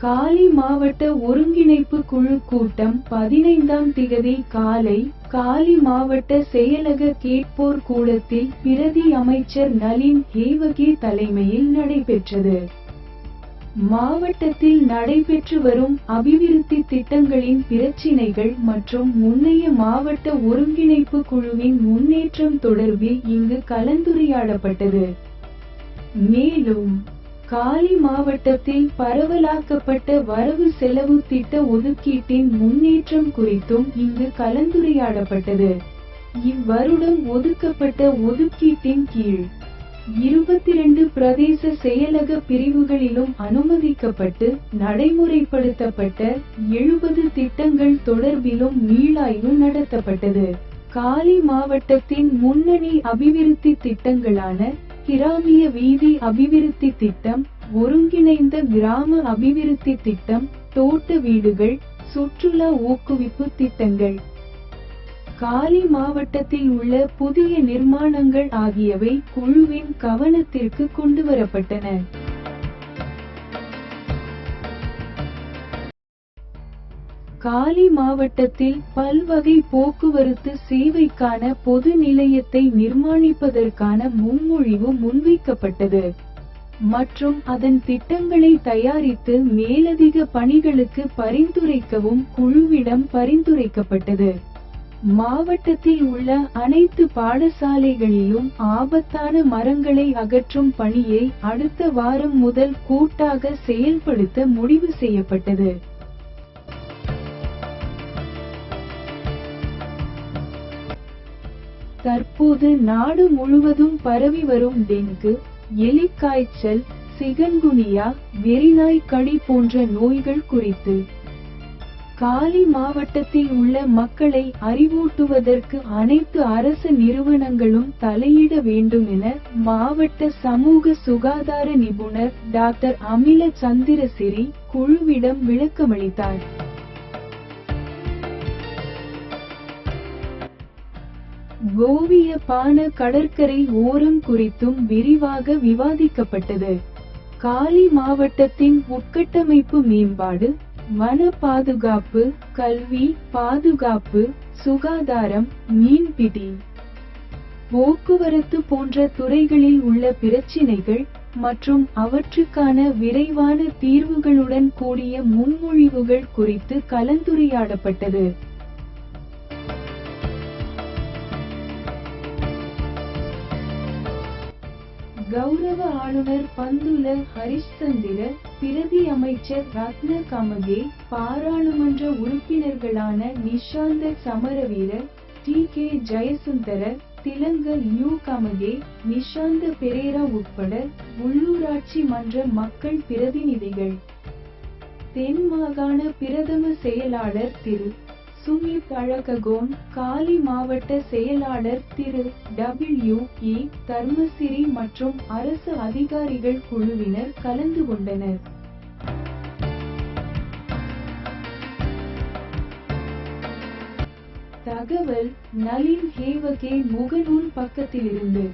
காலி மாவட்ட ஒருங்கிணைப்பு குழு கூட்டம் பதினைந்தாம் திகதி காலை காலி மாவட்ட செயலக கேட்போர் கூடத்தில் பிரதி அமைச்சர் நளின் ஹேவகே தலைமையில் நடைபெற்றது. மாவட்டத்தில் நடைபெற்று வரும் அபிவிருத்தி திட்டங்களின் பிரச்சினைகள் மற்றும் முன்னைய மாவட்ட ஒருங்கிணைப்பு குழுவின் முன்னேற்றம் தொடர்பில் இங்கு கலந்துரையாடப்பட்டது. மேலும் காலி மாவட்டத்தில் பரவலாக்கப்பட்ட வரவு செலவு திட்ட ஒதுக்கீட்டின் முன்னேற்றம் குறித்தும் இங்கு கலந்துரையாடப்பட்டது. இவ்வருடம் ஒதுக்கப்பட்ட ஒதுக்கீட்டின் கீழ் இருபத்தி இரண்டு பிரதேச செயலக பிரிவுகளிலும் அனுமதிக்கப்பட்டு நடைமுறைப்படுத்தப்பட்ட எழுபது திட்டங்கள் தொடர்பிலும் மீளாய்வு நடத்தப்பட்டது. காலி மாவட்டத்தின் முன்னணி அபிவிருத்தி திட்டங்களான கிராமிய வீதி அபிவிருத்தி திட்டம் ஒருங்கிணைந்த கிராம அபிவிருத்தி திட்டம் தோட்ட வீடுகள் சுற்றுலா ஊக்குவிப்பு திட்டங்கள். காலி மாவட்டத்தில் உள்ள புதிய நிர்மாணங்கள் ஆகியவை குழுவின் கவனத்திற்கு கொண்டுவரப்பட்டன. காலி மாவட்டத்தில் பல்வகை போக்குவரத்து சேவைக்கான பொது நிலையத்தை நிர்மாணிப்பதற்கான முன்மொழிவு முன்வைக்கப்பட்டது. மற்றும் அதன் திட்டங்களை தயாரித்து மேலதிக பணிகளுக்கு பரிந்துரைக்கவும் குழுவிடம் பரிந்துரைக்கப்பட்டது. மாவட்டத்தில் உள்ள அனைத்து பாடசாலைகளிலும் ஆபத்தான மரங்களை அகற்றும் பணியை அடுத்த வாரம் முதல் கூட்டாக செயல்படுத்த முடிவு செய்யப்பட்டது. தற்போது நாடு முழுவதும் பரவி வரும் டெங்கு எலிக்காய்ச்சல் சிகன்குனியா வெறிநாய் கடி போன்ற நோய்கள் குறித்து. காலி மாவட்டத்தில் உள்ள மக்களை அறிவூட்டுவதற்கு அனைத்து அரசு நிறுவனங்களும் தலையிட வேண்டும் என மாவட்ட சமூக சுகாதார நிபுணர் டாக்டர் அமில சந்திரசிறி குழுவிடம் விளக்கமளித்தார். கோவிய பான கடற்கரை ஓரம் குறித்தும் விரிவாக விவாதிக்கப்பட்டது. காலி மாவட்டத்தின் உட்கட்டமைப்பு மேம்பாடு வன பாதுகாப்பு கல்வி பாதுகாப்பு சுகாதாரம் மீன்பிடி போக்குவரத்து போன்ற துறைகளில் உள்ள பிரச்சினைகள் மற்றும் அவற்றுக்கான விரைவான தீர்வுகளுடன் கூடிய முன்மொழிவுகள் குறித்து கலந்துரையாடப்பட்டது. கௌரவ ஆளுநர் பந்துல ஹரிஷ்சந்திர பிரதி அமைச்சர் ரத்ன கமகே பாராளுமன்ற உறுப்பினர்களான Nishantha Samaraweera D. K. Jayasundara Thilanga U. Gamage Nishantha Perera உட்பட உள்ளூராட்சி மன்ற மக்கள் பிரதிநிதிகள். தென் மாகாண பிரதம செயலாளர் திரு. சுமி அழககோன் காலி மாவட்ட செயலாளர் திரு. W E e. தர்மசிறி மற்றும் அரசு அதிகாரிகள் குழுவினர் கலந்து கொண்டனர். தகவல் நளின் ஹேவகே முகநூல் பக்கத்திலிருந்து.